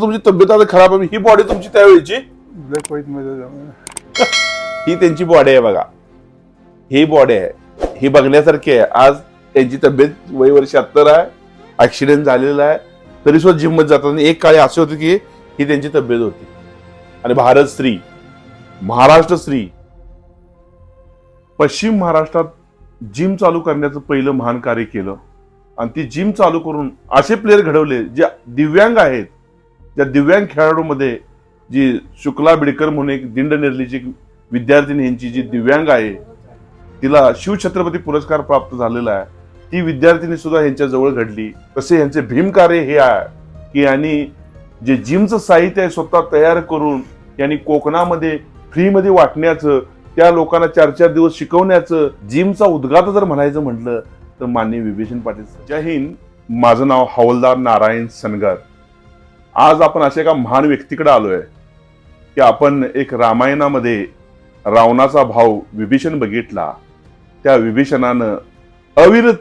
तुमची तब्येत आता खराब आहे. ही बॉडी तुमची त्यावेळीची? ही त्यांची बॉडी आहे बघा. ही बॉडी आहे. ही बघण्यासारखी आहे. आज त्यांची तब्येत वय वर्ष शहात्तर आहे. ऍक्सिडेंट झालेला आहे. तरी सुद्धा जिममध्ये जातात आणि एक काळी असे होते की ही त्यांची तब्येत होती. आणि भारत श्री महाराष्ट्र श्री पश्चिम महाराष्ट्रात जिम चालू करण्याचं पहिलं महान कार्य केलं. आणि ती जिम चालू करून असे प्लेयर घडवले जे दिव्यांग आहेत. त्या दिव्यांग खेळाडूमध्ये जी शुक्ला बिडकर म्हणून एक दिंड निर्लीची विद्यार्थिनी यांची जी दिव्यांग आहे तिला शिवछत्रपती पुरस्कार प्राप्त झालेला आहे. ती विद्यार्थिनी सुद्धा यांच्या जवळ घडली. तसे यांचे भीमकार्य हे आहे की यांनी जे जिमचं साहित्य आहे स्वतः तयार करून यांनी कोकणामध्ये फ्रीमध्ये वाटण्याचं त्या लोकांना चार चार दिवस शिकवण्याचं जिमचा उद्घात जर म्हणायचं म्हटलं तर माननीय विभीषण पाटील जय हिंद. माझं नाव हवलदार नारायण सनगर. आज आपण अशा एका महान व्यक्तीकडे आलोय की आपण एक रामायणामध्ये रावणाचा भाव विभीषण बघितला. त्या विभीषणानं अविरत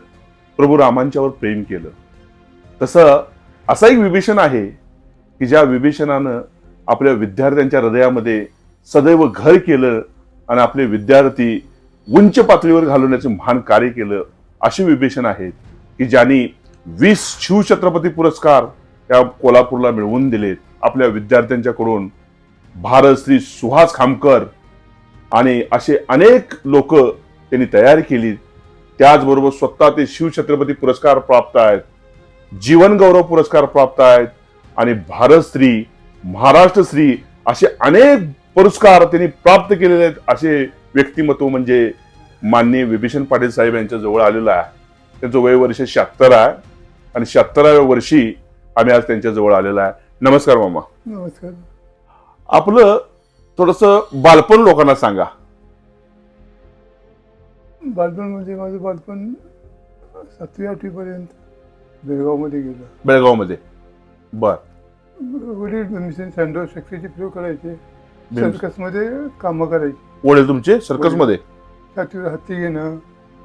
प्रभू रामांच्यावर प्रेम केलं. तसं असा एक विभीषण आहे की ज्या विभीषणानं आपल्या विद्यार्थ्यांच्या हृदयामध्ये सदैव घर केलं आणि आपले विद्यार्थी उंच पातळीवर घालवण्याचे महान कार्य केलं असे विभीषण आहेत की ज्यांनी वीस शिवछत्रपती पुरस्कार त्या कोल्हापूरला मिळवून दिलेत. आपल्या विद्यार्थ्यांच्याकडून भारत श्री सुहास खामकर आणि असे अनेक लोक त्यांनी तयार केली. त्याचबरोबर स्वतः ते शिवछत्रपती पुरस्कार प्राप्त आहेत जीवनगौरव पुरस्कार प्राप्त आहेत आणि भारत श्री महाराष्ट्र श्री असे अनेक पुरस्कार त्यांनी प्राप्त केलेले आहेत असे व्यक्तिमत्व म्हणजे माननीय विभीषण पाटील साहेब यांच्या जवळ आलेलं आहे. त्यांचं वय वर्ष शहात्तर आहे आणि शहात्तराव्या वर्षी आम्ही आज त्यांच्या जवळ आलेला आहे. नमस्कार मामा. नमस्कार. आपलं थोडस बालपण लोकांना सांगा. बालपण म्हणजे माझं बालपण सातवी आठवीपर्यंत बेळगावमध्ये गेलं. बेळगावमध्ये. बर. वडील मिशन सँडो शक्तीचे प्रयोग करायचे. भीम- सर्कसमध्ये कामं करायची. वडील तुमचे सर्कसमध्ये हत्ती घेणं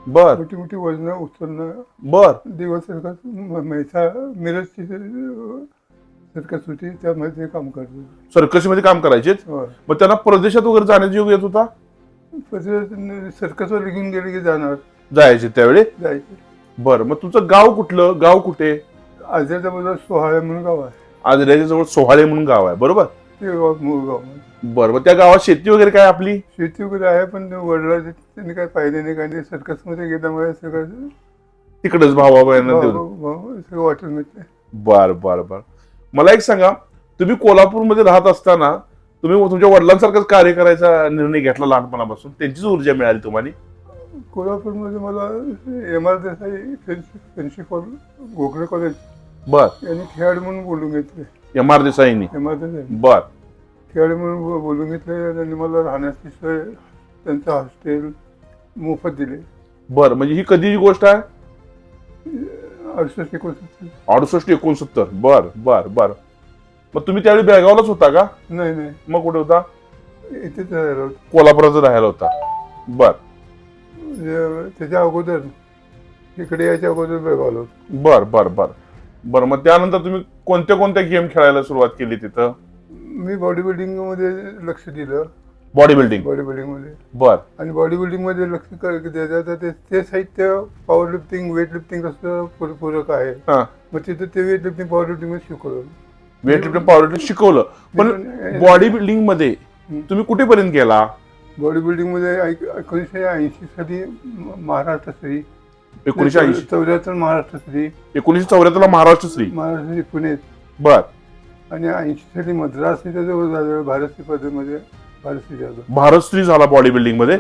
बर. मोठी मोठी वजनं उचलणं बर. दिवस सर्कस म्हैसा मिरजची सर्कस होती त्यामध्ये काम करतो सर्कसमध्ये काम करायचे होय. मग त्यांना प्रदेशात वगैरे जाण्याचा योग येत होता? परत सर्कसवर घेऊन गेले की जाणार. जायचे त्यावेळी? जायचे. बर मग तुमचं गाव कुठलं? गाव कुठे? आजच्या बाजूला सोहाळे म्हणून गाव आहे. आजऱ्याच्या जवळ सोहाळे म्हणून गाव आहे बरोबर? ते गाव मूळ गाव बर मग त्या गावात शेती वगैरे काय आपली? शेती वगैरे आहे पण वडिला त्यांनी काय पाहिजे नाही काही नाही सर्कसमध्ये गेल्यामुळे सगळं तिकडेच भावा बहिणींना सगळं वाटून मिळते बर बर बर. मला एक सांगा तुम्ही कोल्हापूरमध्ये राहत असताना तुम्ही तुमच्या वडिलांसारखंच कार्य करायचा निर्णय घेतला लहानपणापासून? त्यांचीच ऊर्जा मिळाली तुम्हाला? कोल्हापूरमध्ये मला M R Desai principal Gokhale college बर. यांनी खेळाडू म्हणून बोलून घेतले. एम आर देसाईंनी. एम आर देसाई बर. खेळाडू म्हणून बोलून घेतले त्यांनी मला राहण्याची सोय त्यांचं हॉस्टेल मोफत दिले. बर म्हणजे ही कधीची गोष्ट आहे? अडुसष्ट एकोणसत्तर. अडुसष्ट एकोणसत्तर. बर बर बर. मग तुम्ही त्यावेळी बेळगावलाच होता का? नाही नाही. मग कुठे होता? इथेच राहिलो होतो. कोल्हापुरात राहायला होता. बर. म्हणजे त्याच्या अगोदर इकडे यायच्या अगोदर बेळगावलो होतो. बर बर बर. बर मग त्यानंतर तुम्ही कोणत्या कोणत्या गेम खेळायला सुरुवात केली तिथं? मी बॉडी बिल्डिंगमध्ये लक्ष दिलं. बॉडी बिल्डिंग बॉडी बिल्डिंगमध्ये. बर. आणि बॉडी बिल्डिंगमध्ये लक्ष द्यायचं तर ते ते साहित्य पॉवर लिफ्टिंग वेट लिफ्टिंग पूर- पूरक आहे. हा. मग तिथं ते वेट लिफ्टिंग पॉवर लिफ्टिंगमध्ये शिकवलं. वेट लिफ्टिंग पॉवर लिफ्टिंग शिकवलं पण बॉडी बिल्डिंगमध्ये तुम्ही कुठेपर्यंत गेला? बॉडी बिल्डिंगमध्ये ऐक- एकोणीसशे ऐंशी साली म- महाराष्ट्र श्री. एकोणीशे ऐंशी. चौऱ्याहत्तर महाराष्ट्र श्री. एकोणीशे चौऱ्याहत्तर महाराष्ट्र श्री. महाराष्ट्र श्री पुणे बर. आणि ऐंशी साली मद्रास जवळ झालं भारत श्री पदमध्ये भारत झालं भारत श्री झाला बॉडी बिल्डिंगमध्ये.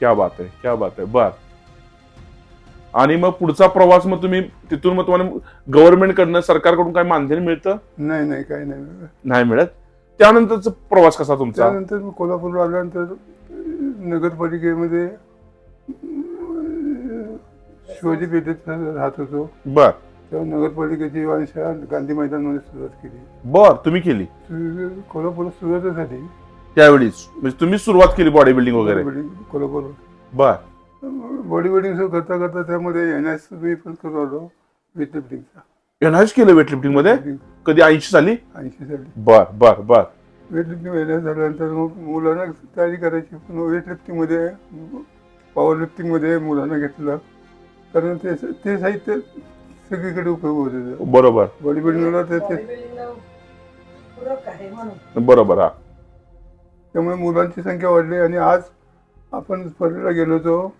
क्या बात आहे क्या बात आहे. बर. आणि मग पुढचा प्रवास मग तुम्ही तिथून मग तुम्हाला गव्हर्नमेंट कडनं सरकारकडून काय मानधन मिळतं? नाही नाही काही नाही नाही मिळत. त्यानंतरचा प्रवास कसा तुमचा? त्यानंतर मी कोल्हापूरला आल्यानंतर अं, नगरपालिकेमध्ये अं, शिवाजी पेठेत राहत होतो. बर. तेव्हा नगरपालिकेची शाळा गांधी मैदानमध्ये सुरुवात केली. बर तुम्ही केली? कोल्हापूरला सुरुवातच झाली. त्यावेळीच. म्हणजे तुम्ही सुरुवात केली बॉडी बिल्डिंग वगैरे? बॉडी- कोल्हापूर बर. बॉडी बिल्डिंग करता करता त्यामध्ये एन एस बी पण करू आलो वेट लिफ्टिंगचा एनहायच केलं वेट लिफ्टिंगमध्ये कधी ऐंशी साली? ऐंशी साली. बर बर बर. वेटलिफ्टिंग महिन्यात झाल्यानंतर मग मुलांना तयारी करायची पण वेटलिफ्टिंगमध्ये पॉवर लिफ्टिंगमध्ये मुलांना घेतलं. कारण ते ते साहित्य सगळीकडे उपयोग होत होतं. बरोबर. बॉडी बिल्डिंगला ते बरोबर हा. त्यामुळे मुलांची संख्या वाढली आणि आज आपण स्पर्धेला गेलो होतो.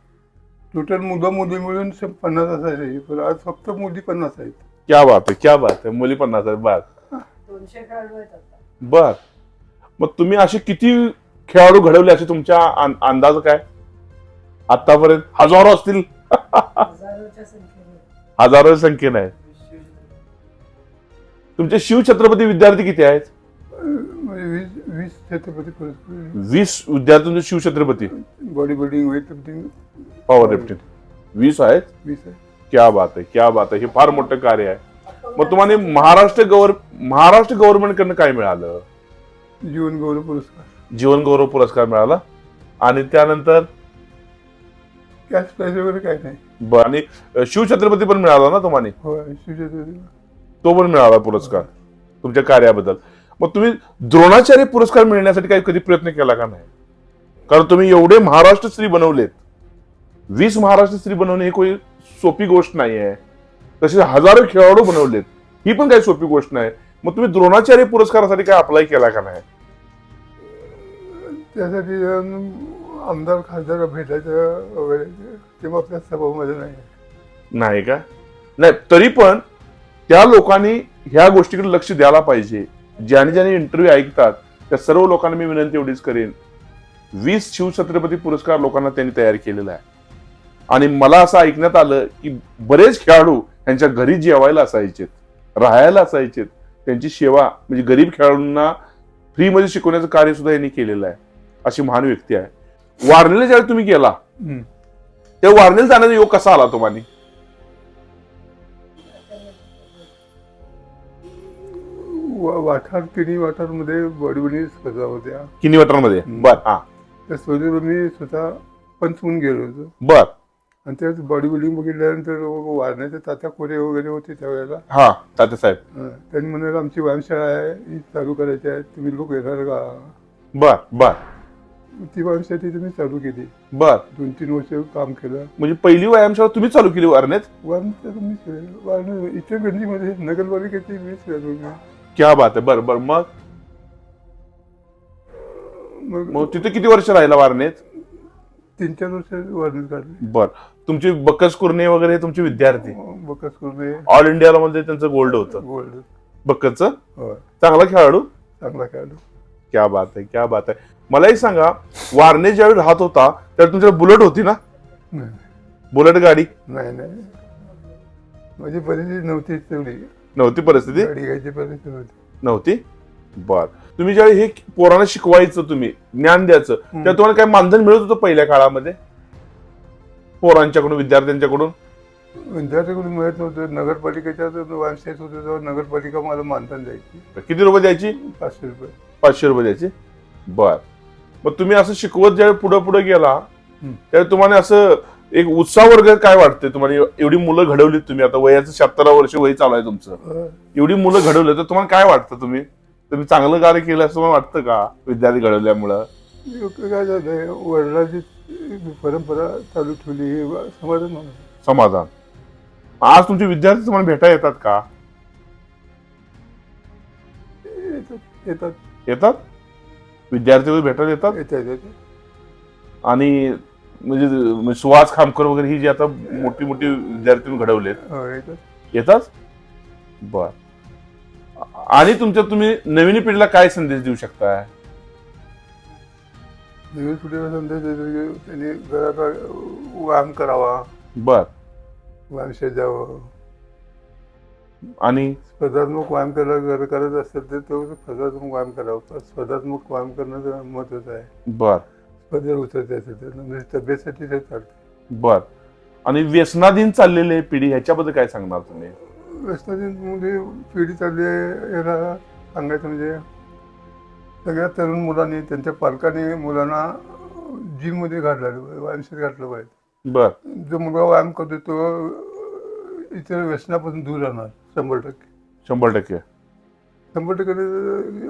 टोटल मुलं मुली मिळून स- पन्नास असायचे पण आज फक्त मुली पन्नास आहेत. क्या बात आहे क्या बात आहे. मुली पन्नास आहे बर दोनशे खेळाडू आहेत आता. बर मग तुम्ही असे किती खेळाडू घडवले असे तुमच्या अं- अंदाज काय? आतापर्यंत हजारो असतील. हजारोच्या संख्येने हजारो संख्येने आहे तुमचे शिवछत्रपती विद्यार्थी किती आहेत? म्हणजे वीस छत्रपती वीस विद्यार्थ्यांचे Shivchhatrapati body building weight lifting power lifting वीस आहेत? वीस आहे क्या बात आहे क्या बात आहे. हे फार मोठं कार्य आहे. मग तुम्हाला महाराष्ट्र गव्हर् महाराष्ट्र गव्हर्नमेंट कडनं काय मिळालं? जीवन गौरव पुरस्कार. जीवन गौरव पुरस्कार मिळाला. आणि त्यानंतर? कॅश प्राईज वगैरे काय नाही. ब- आणि शिवछत्रपती पण मिळाला ना तुम्हाला होय शिवछत्रपती. तो पण मिळाला पुरस्कार तुमच्या कार्याबद्दल. मग तुम्ही द्रोणाचार्य पुरस्कार मिळण्यासाठी काही कधी प्रयत्न केला का नाही? कारण तुम्ही एवढे महाराष्ट्र स्त्री बनवलेत. वीस महाराष्ट्र स्त्री बनवणे ही काही सोपी गोष्ट नाही आहे तसे हजारो खेळाडू बनवलेत. ही पण काही सोपी गोष्ट नाही. मग तुम्ही द्रोणाचार्य पुरस्कारासाठी काय अप्लाय केला का नाही? त्यासाठी आमदार खासदार भेटायचं वगैरे. ते मग सभामध्ये नाही. नाही का? नाही तरी पण त्या लोकांनी ह्या गोष्टीकडे लक्ष द्यायला पाहिजे. ज्याने ज्याने इंटरव्ह्यू ऐकतात त्या सर्व लोकांना मी विनंती एवढीच करेन. वीस शिवछत्रपती पुरस्कार लोकांना त्यांनी तयार केलेला आहे. आणि मला असं ऐकण्यात आलं की बरेच खेळाडू त्यांच्या घरी जेवायला असायचेत राहायला असायचेत. त्यांची सेवा म्हणजे गरीब खेळाडूंना फ्रीमध्ये शिकवण्याचं कार्य सुद्धा यांनी केलेलं आहे अशी महान व्यक्ती आहे. वारणेला ज्यावेळी तुम्ही गेला त्या वारणेला जाण्याचा योग कसा आला तुम्हाला वाठार तिन्ही वाठारमध्ये बॉडी बिल्डिंग स्पर्धा होत्या. किनी वटरमध्ये हम्म. बर हा. त्या स्पर्धेवर मी स्वतः पंच म्हणून गेलो होतो. बर. आणि त्यात बॉडी बिल्डिंग बघितल्यानंतर वारण्याचे तात्या कोरे वगैरे होते त्यावेळेला. हा तात्यासाहेब अं, त्यांनी म्हणाले आमची व्यायामशाळा आहे ही चालू करायची आहे तुम्ही लोक येणार का? बर बर. ती व्यायामशाळा तिथे मी चालू केली. बर. दोन तीन वर्ष काम केलं. म्हणजे पहिली व्यायामशाळा तुम्ही चालू केली वारणेत व्यायामशाळा मी. वारणा इथे गंजीमध्ये नगरपालिकेची केली. क्या बात आहे. बर बर. मग? मग तिथे किती वर्ष राहिला वारणेत तीन चार वर्ष वारणेत काढले. बर. तुमचे बक्कस कुर्णे वगैरे हे तुमचे विद्यार्थी? बकस करून ऑल इंडियाला मध्ये त्यांचं गोल्ड होतं. गोल्ड. बक्कसचं होय. चांगला खेळाडू? चांगला खेळाडू. क्या बात आहे क्या बात आहे मलाही सांगा वारणे ज्यावेळी राहत होता त्यावेळी तुमच्याकडे बुलेट होती ना? नाही. बुलेट गाडी? नाही नाही. माझी परिस्थिती नव्हती तेवढी. नव्हती परिस्थिती? गाडी घ्यायची परिस्थिती नव्हती. नव्हती? बर. तुम्ही ज्यावेळी हे पोरांना शिकवायचं तुम्ही ज्ञान द्यायचं त्या तुम्हाला काय मानधन मिळत होतं पहिल्या काळामध्ये? पोरांच्याकडून विद्यार्थ्यांच्याकडून? विद्यार्थ्याकडून मिळत नव्हतं. नगरपालिकेच्या व्यावसायिक होते तेव्हा नगरपालिका मला मानधन द्यायची. किती रुपये द्यायची? पाचशे रुपये. पाचशे रुपये द्यायची? बर. मग तुम्ही असं शिकवत ज्यावेळी पुढे पुढे गेला. त्यावेळी तुम्हाला असं एक उत्साह वर्ग काय वाटते? तुम्हाला एवढी मुलं घडवलीत तुम्ही? आता वयाचं शहात्तरा वर्ष वय चालू आहे तुमचं. एवढी मुलं घडवली तर तुम्हाला काय वाटतं तुम्ही? तुम्ही चांगलं कार्य केलं असं तुम्हाला वाटतं का? विद्यार्थी घडवल्यामुळं? काय झालंय? वडिलांची परंपरा चालू ठेवली हे समाधान. समाधान. आज तुमचे विद्यार्थी तुम्हाला भेटा येतात का? येतात येतात. विद्यार्थी वगैरे भेटायला येतात? येतात येतात. आणि म्हणजे म्हणजे सुहास खामकर वगैरे ही जी आता मोठी मोठी विद्यार्थी घडवलेत. हो, येतात. येतात? बर. आणि तुमच्या तुम्ही नवीन पिढीला काय संदेश देऊ शकता नवीन पिढीला संदेश देतो की त्यांनी घरात व्यायाम करावा. बर. व्यायामशाळेत जावं. आणि? स्पर्धात्मक व्यायाम करायला करत असेल तर तो स्पर्धात्मक व्यायाम करावा. स्पर्धात्मक व्यायाम करणं महत्वाचं आहे. बर. स्पर्धेत उतरते असेल तर म्हणजे तब्येतीसाठी ते चालतं. बर. आणि व्यसनाधीन चाललेले पिढी ह्याच्याबद्दल काय सांगणार तुम्ही? व्यसनामध्ये पिढी चालली आहे याला सांगायचं म्हणजे सगळ्या तरुण मुलांनी त्यांच्या पालकांनी मुलांना जिममध्ये घातलं व्यायामशाळेत घातलं पाहिजे. बर. जो मुलगा व्यायाम करतो तो इतर व्यसनापासून दूर राहणार शंभर टक्के. शंभर टक्के. शंभर टक्के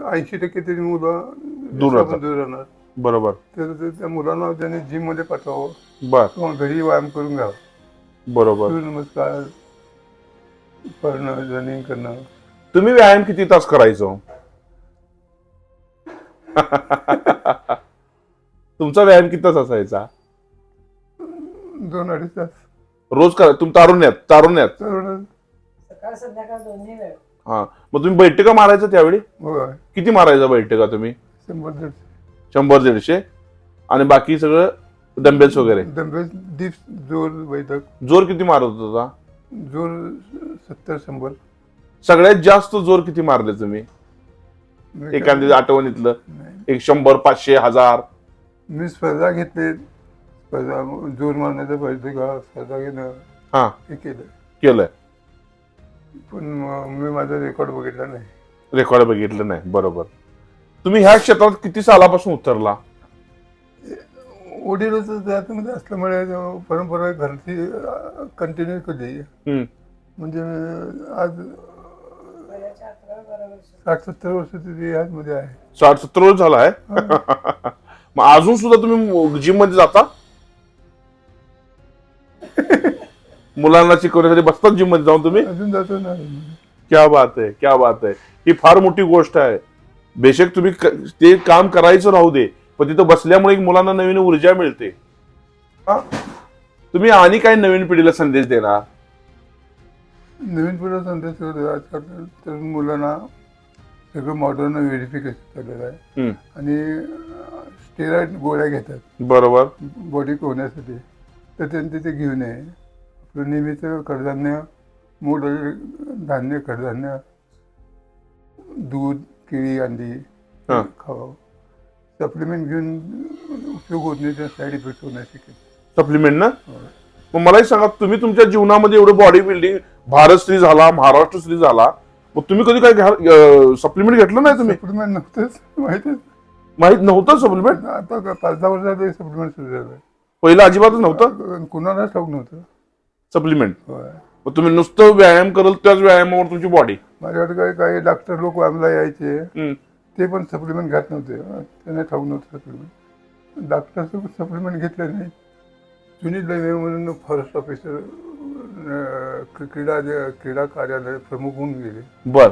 ऐंशी टक्के तरी मुलं दूर राहतात. दूर राहणार. बरोबर. तर ते- त्या मुलांना त्याने जिममध्ये पाठवावं. बर. किंवा घरी व्यायाम करून घ्यावा. बरोबर. सूर्यनमस्कार करणं रनिंग करणं. तुम्ही व्यायाम किती तास करायचो? तुमचा व्यायाम किती तास असायचा? दोन अडीच तास. रोज करा तुम्ही तारुण्यात तारुण्यात तर सकाळ संध्याकाळ दोन्ही वेळ. हा मग तुम्ही बैठका मारायचा त्यावेळी? होय. किती मारायचा बैठका तुम्ही? शंभर दीडशे. शंभर दीडशे. आणि बाकी सगळं डंबेल्स वगैरे? दीप जोर बैठक जोर किती मारत होता जोर सत्तर शंभर. सगळ्यात जास्त जोर किती मारले तुम्ही? एखाद्या आठवणीतलं नाही. एक शंभर पाचशे हजार. मी स्पर्धा घेतली. जोर मारण्याचा बैठका स्पर्धा घेणं हा. हे केलं. केलंय. पण मी माझा रेकॉर्ड बघितला नाही. रेकॉर्ड बघितलं नाही. बरोबर. तुम्ही ह्या क्षेत्रात किती सालापासून उतरला? वडीलच त्यामध्ये असल्यामुळे परंपरा घरची कंटिन्यू केली. हम्म. म्हणजे आज साठ सत्तर वर्ष तरी ह्यामध्ये आहे. साठ सत्तर वर्ष झाला आहे. मग अजून सुद्धा तुम्ही जिममध्ये जाता? मुलांना शिकवण्यासाठी बसतात जिममध्ये जाऊन तुम्ही? अजून जातो ना. क्या बात आहे क्या बात आहे. ही फार मोठी गोष्ट आहे. बेशक तुम्ही क- ते काम करायचं राहू दे पण तिथं बसल्यामुळे एक मुलांना नवीन ऊर्जा मिळते. हा? तुम्ही आणि काय नवीन पिढीला संदेश देणार नवीन पिढ्या संदेश वगैरे आजकाल तर मुलांना सगळं मॉडर्न व्हेरिफिकेशन चाललेलं आहे. हम्म. आणि स्टेरॉइड गोळ्या घेतात. बरोबर. बॉडी होण्यासाठी तर त्यांनी ते घेऊ नये आपलं नेहमीचं कडधान्य मूळ धान्य कडधान्य दूध केळी अंडी हा. खावं. सप्लिमेंट घेऊन उपयोग होत नाही त्या साईड इफेक्ट शकेल सप्लिमेंट ना? मग मलाही सांगा तुम्ही तुमच्या जीवनामध्ये एवढं बॉडी बिल्डिंग भारत श्री झाला महाराष्ट्र श्री झाला मग तुम्ही कधी काय सप्लिमेंट घेतलं नाही तुम्ही? सप्लिमेंट नव्हतंच माहितीच. माहीत नव्हतं सप्लिमेंट आता पाच दहा वर्षात सप्लिमेंट सुरू झालं पहिलं अजिबातच नव्हतं? कुणालाच ठाऊक नव्हतं. सप्लिमेंट होय. मग तुम्ही नुसतं व्यायाम करल त्याच व्यायामावर तुमची बॉडी माझ्याकडे काही काही डॉक्टर लोक आम्हाला यायचे. ते पण सप्लिमेंट घेत नव्हते. त्यांना ठाऊक नव्हतं सप्लिमेंट डॉक्टर सप्लिमेंट घेतले नाही. सुनील दवे म्हणून फॉरेस्ट ऑफिसर क्रीडा क्रीडा कार्यालय प्रमुख होऊन गेले. बर.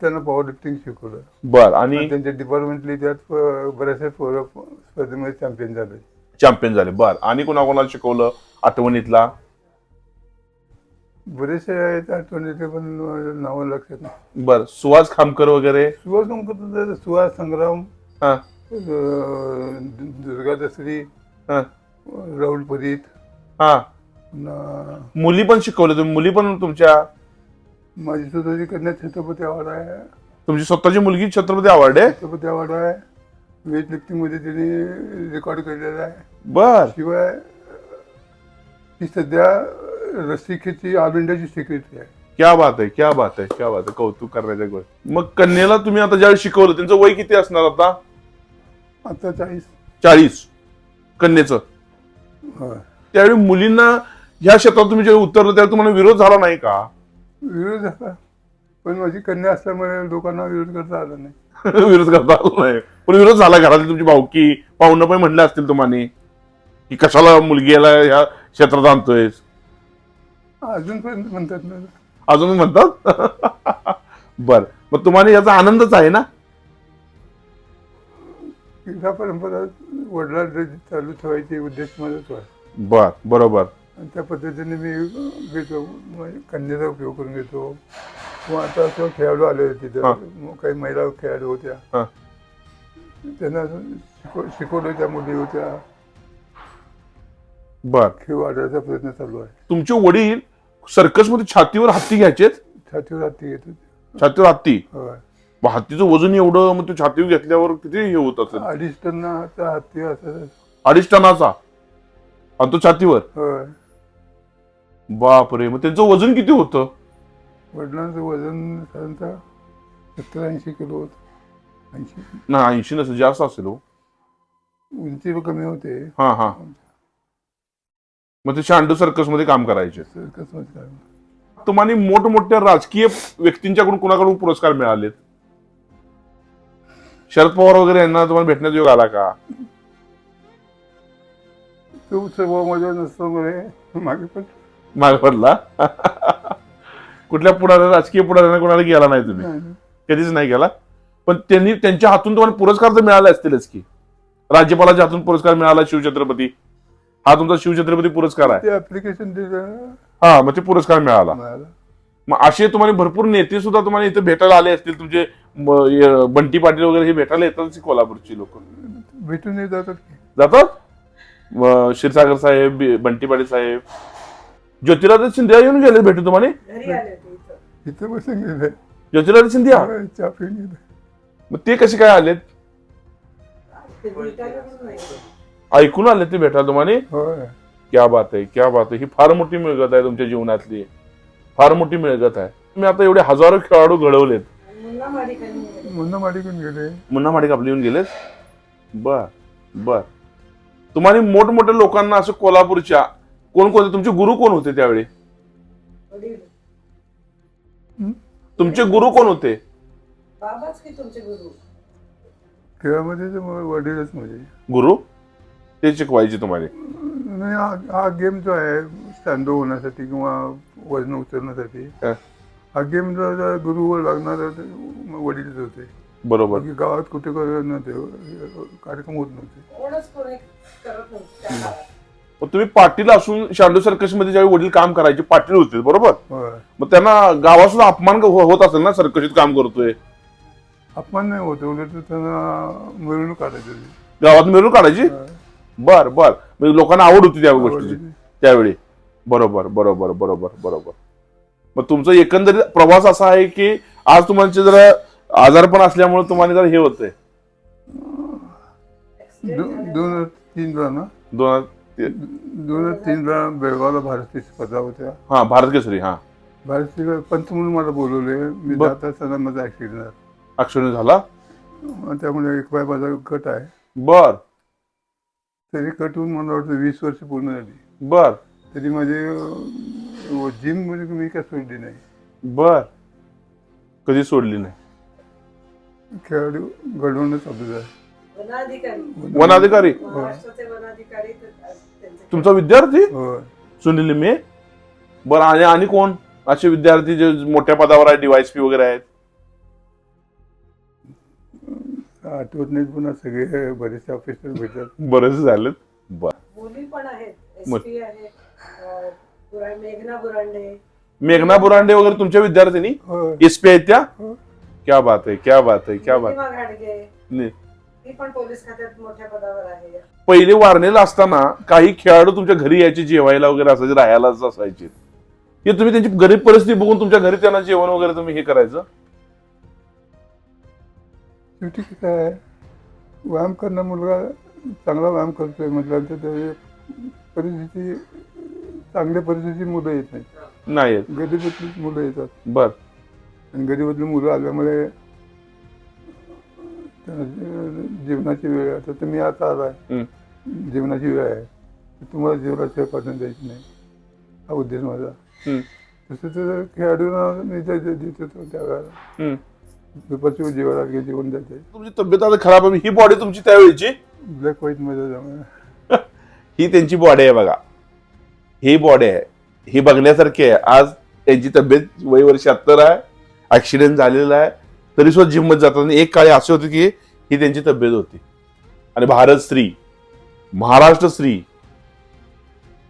त्यांना पॉवर लिफ्टिंग शिकवलं. बर. आणि? आणि त्यांच्या डिपार्टमेंटली त्यात बऱ्याचशा पोरं स्पर्धेमध्ये चॅम्पियन झाले. चॅम्पियन झाले. बर. आणि कोणाकोणाला शिकवलं आठवणीतला? बरेचसे आहेत आठवणीचे पण नावं लक्षात नाही. बर. सुहास खामकर वगैरे? सुहास संकट सुहास संग्राम हा. अं, दुर्गा दसरी हा. राहुल परीत. हा. पुन्हा मुली पण शिकवले. तुम्ही मुली पण तुमच्या? माझी स्वतःची कन्या छत्रपती अवॉर्ड आहे. तुमची स्वतःची मुलगी छत्रपती आवडे छत्रपती अवॉर्ड आहे. वेट लिफ्टिंगमध्ये तिने रेकॉर्ड केलेला आहे. बर. शिवाय ती सध्या रसिकेची ऑल इंडियाची सेक्रेटरी आहे. क्या बात आहे क्या बात आहे क्या बात आहे. कौतुक करण्याच्या गोष्ट. मग कन्येला तुम्ही आता ज्यावेळी शिकवलं त्यांचं वय किती असणार आता? आता चाळीस. चाळीस. कन्येचं. होय. त्यावेळी मुलींना ह्या क्षेत्रात तुम्ही जेव्हा उतरलं त्यावेळी तुम्हाला विरोध झाला नाही का? विरोध झाला. पण माझी कन्या असल्यामुळे लोकांना विरोध करता आला नाही. विरोध करता आला नाही. पण विरोध झाला घरातली तुमची भावकी. पाहुणं पण म्हणले असतील तुम्हाला की कशाला मुलगीला ह्या क्षेत्रात आणतोयस? अजूनपर्यंत म्हणतात ना. अजून म्हणतात? बर. मग तुम्हाला याचा आनंदच आहे ना? क्रीडा परंपरा वडिला चालू ठेवायची उद्देश माझाच आहे बर बरोबर. आणि त्या पद्धतीने मी घेतो. म्हणजे कन्याचा उपयोग करून घेतो. किंवा आता असं खेळाडू आले हा. तिथं मग काही महिला खेळाडू होत्या. हा. त्यांना शिकव शिकवलं त्या मुली होत्या. बर. खेळ वाढवायचा प्रयत्न चालू आहे. तुमचे वडील सर्कसमध्ये छातीवर हत्ती घ्यायचेत? छातीवर हाती घेत होते. छातीवर हत्ती? होय. मग हत्तीचं वजन एवढं मग तू छातीवर घेतल्यावर किती हे होत असेल? अडीच टन्नाचा हत्ती असायचा अडीच टनाचा आणि तो छातीवर? होय. बापरे मग त्यांचं वजन किती होतं? वडिलांचं वजन साधारणतः सत्तर ऐंशी किलो होतं. ऐंशी. ना ऐंशी नसेल जास्त असेल हो. उंची कमी होते. हा हा. मग ते शांडू सर्कसमध्ये काम करायचे. काय तुम्हाला मोठमोठ्या राजकीय व्यक्तींच्याकडून कोणाकडून पुरस्कार मिळालेत? शरद पवार वगैरे यांना तुम्हाला भेटण्याचा योग आला का? तो स्वभावामध्ये नसल्यामुळे मागे पण माग पडला? कुठल्या पुढाऱ्या राजकीय पुढाऱ्यांना कोणाला गेला नाही तुम्ही? नाही. कधीच नाही गेला. पण त्यांनी त्यांच्या हातून तुम्हाला पुरस्कार तर मिळाले असतीलच की. राज्यपालाच्या हातून पुरस्कार मिळाला शिवछत्रपती. हा तुमचा शिवछत्रपती पुरस्कार आहे. ते ऍप्लिकेशन दिलं हा मग ते पुरस्कार मिळाला. मिळालं. मग असे तुम्हाला भरपूर नेते सुद्धा तुम्हाला इथे भेटायला आले असतील तुमचे म, य- बंटी पाटील वगैरे हे भेटायला येतात कोल्हापूरची लोक. भेटून नाही जातात की. जातात? म, क्षीरसागर साहेब बी- बंटी पाटील साहेब. ज्योतिराज सिंधिया येऊन गेले भेटू तुम्हाला? घरी आले होते इथं. इथं बसून गेले ज्योतिराज सिंधिया होय, चहा पिऊन गेले. मग ते कसे काय आलेत? ते भेटायला पण नाही. ऐकून आले ते भेटायला तुम्हाला होय. क्या बात आहे क्या बात आहे ही फार मोठी मिळगत आहे तुमच्या जीवनातली. फार मोठी मिळगत आहे. तुम्ही आता एवढे हजारो खेळाडू घडवलेत. मुन्ना माडिकांनी गेले. मुन्ना माडिकून गेले मुन्ना माडिक आपले येऊन गेलेस बर बर. तुम्हाला मोठमोठ्या लोकांना असं कोल्हापूरच्या कोण कोणते तुमचे गुरु कोण होते त्यावेळी? तुमचे गुरु कोण होते? बाबाच की तुमचे गुरु? खेळामध्ये तर वडीलच म्हणजे गुरु? ते शिकवायचे तुम्हाला? नाही हा हा गेम जो आहे स्टँड होण्यासाठी किंवा वजन उचलण्यासाठी हा. हा गेम जो जो गुरुवर लागणार वडीलच होते. बरोबर. बाकी गावात कुठे नव्हते कार्यक्रम होत नव्हते. कोणच कोणी करत नव्हतं त्या काळात. मग तुम्ही पाटील असून शांडू सर्कसमध्ये ज्यावेळी वडील काम करायचे पाटील होते बरोबर? होय. मग त्यांना गावासुद्धा अपमान हो- होत असेल ना सर्कशीत काम करतोय? अपमान नाही होत उलट त्यांना मिरवणूक काढायची होती. गावात मिळून काढायची. बर बर. म्हणजे लोकांना आवड होती त्या गोष्टीची. त्यावेळी. बरोबर बरोबर बरोबर बरोबर. मग तुमचा एकंदरीत प्रवास असा आहे की आज तुम्हाला जरा आजारपण असल्यामुळे तुम्हाला जरा हे होतंय. दोन हजार तीनला ना? दोन दोन हजार तीनला बेळगावला भारतीय स्पर्धा होत्या. हा भारत केसरी हा. भारतीय पंच म्हणून मला बोलवले. मी. जात असताना माझा ऍक्सिडेंट झाला. अक्षर झाला? त्यामुळे एक बाय माझा कट आहे. बर. तरी कट होऊन मला वाटतं वीस वर्ष पूर्ण झाली. बर. तरी माझे जिममध्ये मी काय सोडली नाही. बर. कधी सोडली नाही? खेळाडू घडवणंच आपलं आहे वनाधिकारी. वनाधिकारी. महाराष्ट्राचे वनाधिकारी तर त्यांचे तुमचा विद्यार्थी? होय. सुनील मे बर आणि आणि कोण? असे विद्यार्थी जे मोठ्या पदावर आहेत डीवायसपी वगैरे आहेत. आठवत नाहीत पुन्हा सगळे बरेचसे ऑफिसर भेटतात. बरेच झालेत. बर मुली पण आहेत. मग- एस पी आहेत अं, बुरा- मेघना बुरांडे मेघना बुरांडे वगैरे तुमच्या विद्यार्थिनी? होय. एस पी आहेत त्या? हो. क्या बात आहे क्या बात आहे क्या बात घाडगे. नाही. ती पण पोलीस खात्यात मोठ्या पदावर आहे. पहिले वारणेला असताना काही खेळाडू तुमच्या घरी यायचे जेवायला वगैरे असायचे राहायलाच असायचे. हे तुम्ही त्यांची गरीब परिस्थिती बघून तुमच्या घरी त्यांना जेवण वगैरे तुम्ही हे करायचं? शेवटी कसं आहे? व्यायाम करणारा मुलगा चांगला व्यायाम करतोय म्हटल्यानंतर त्याची परिस्थिती चांगल्या परिस्थितीची मुलं येत नाहीत. नाही येत. गरिबीतली मुलं येतात. बर. आणि गरिबातली मुलं आल्यामुळे त्यांना जे- जेवणाची वेळ आहे. आता तुम्ही आता आलाय. हम्म. जेवणाची वेळ आहे. तर तुम्हाला जेवणाशिवाय पाठवून द्यायची नाही. हा उद्देश माझा. तसं तर खेळाडूंना मी जे- जे देत होतो त्या वेळेला. हम्म. दुपारची वेळ जेवायला घे जेवण द्यायचे तुमची तब्येत आता खराब आहे ही बॉडी तुमची त्यावेळीची? ब्लॅक व्हाईटमध्ये जाऊन. ही त्यांची बॉडी आहे बघा. ही बॉडी आहे. ही बघण्यासारखी आहे. आज त्यांची तब्येत वय वर्ष शहात्तर आहे. ऍक्सिडेंट झालेला आहे. तरी सुद्धा जिममध्ये जातात आणि एक काळी असे होते की ही त्यांची तब्येत होती. आणि भारत श्री महाराष्ट्र श्री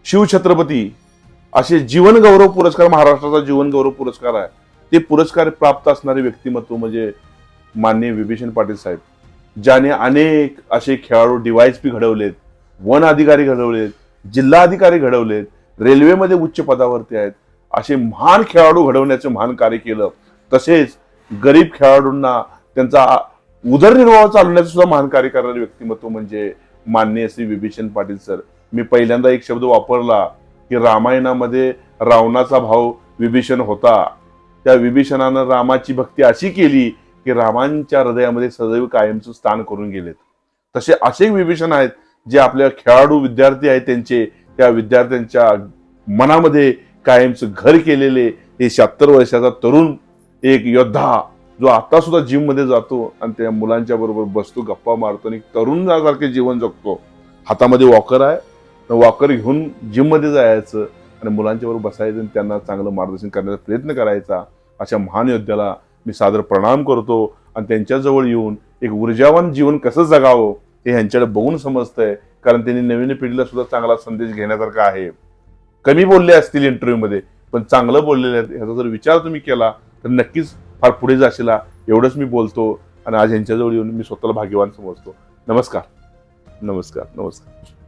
शिवछत्रपती असे जीवन गौरव पुरस्कार महाराष्ट्राचा जीवन गौरव पुरस्कार आहे. ते पुरस्कार प्राप्त असणारे व्यक्तिमत्व म्हणजे माननीय विभीषण पाटील साहेब ज्याने अनेक असे खेळाडू डिवायस पी घडवलेत वन अधिकारी घडवलेत जिल्हा अधिकारी घडवलेत रेल्वेमध्ये उच्च पदावरती आहेत असे महान खेळाडू घडवण्याचं महान कार्य केलं. तसेच गरीब खेळाडूंना त्यांचा उदरनिर्वाह चालवण्याचं सुद्धा महान कार्य करणारे व्यक्तिमत्व म्हणजे माननीय श्री विभीषण पाटील सर. मी पहिल्यांदा एक शब्द वापरला की रामायणामध्ये रावणाचा भाव विभीषण होता. त्या विभीषणानं रामाची भक्ती अशी केली की रामांच्या हृदयामध्ये सदैव कायमचं स्थान करून गेलेत. तसे असे विभीषण आहेत जे आपल्या खेळाडू विद्यार्थी आहेत त्यांचे त्या विद्यार्थ्यांच्या मनामध्ये कायमचं घर केलेले हे शहात्तर वर्षाचा तरुण एक योद्धा जो आता सुद्धा जिममध्ये जातो आणि त्या मुलांच्या बरोबर बसतो गप्पा मारतो आणि तरुणासारखे जीवन जगतो. हातामध्ये वॉकर आहे. वॉकर घेऊन जिममध्ये जायचं. आणि मुलांच्यावर बसायचं आणि त्यांना चांगलं मार्गदर्शन करण्याचा प्रयत्न करायचा अशा महान योद्ध्याला मी सादर प्रणाम करतो. आणि त्यांच्याजवळ येऊन एक ऊर्जावान जीवन कसं जगावं हे ह्यांच्याकडे बघून समजतंय. कारण त्यांनी नवीन पिढीला सुद्धा चांगला संदेश घेण्यासारखा आहे. कमी बोलले असतील इंटरव्ह्यूमध्ये पण चांगलं बोललेले आहेत. ह्याचा जर विचार तुम्ही केला तर नक्कीच फार पुढे जाशीला. एवढंच मी बोलतो आणि आज यांच्याजवळ येऊन मी स्वतःला भाग्यवान समजतो. नमस्कार. नमस्कार. नमस्कार.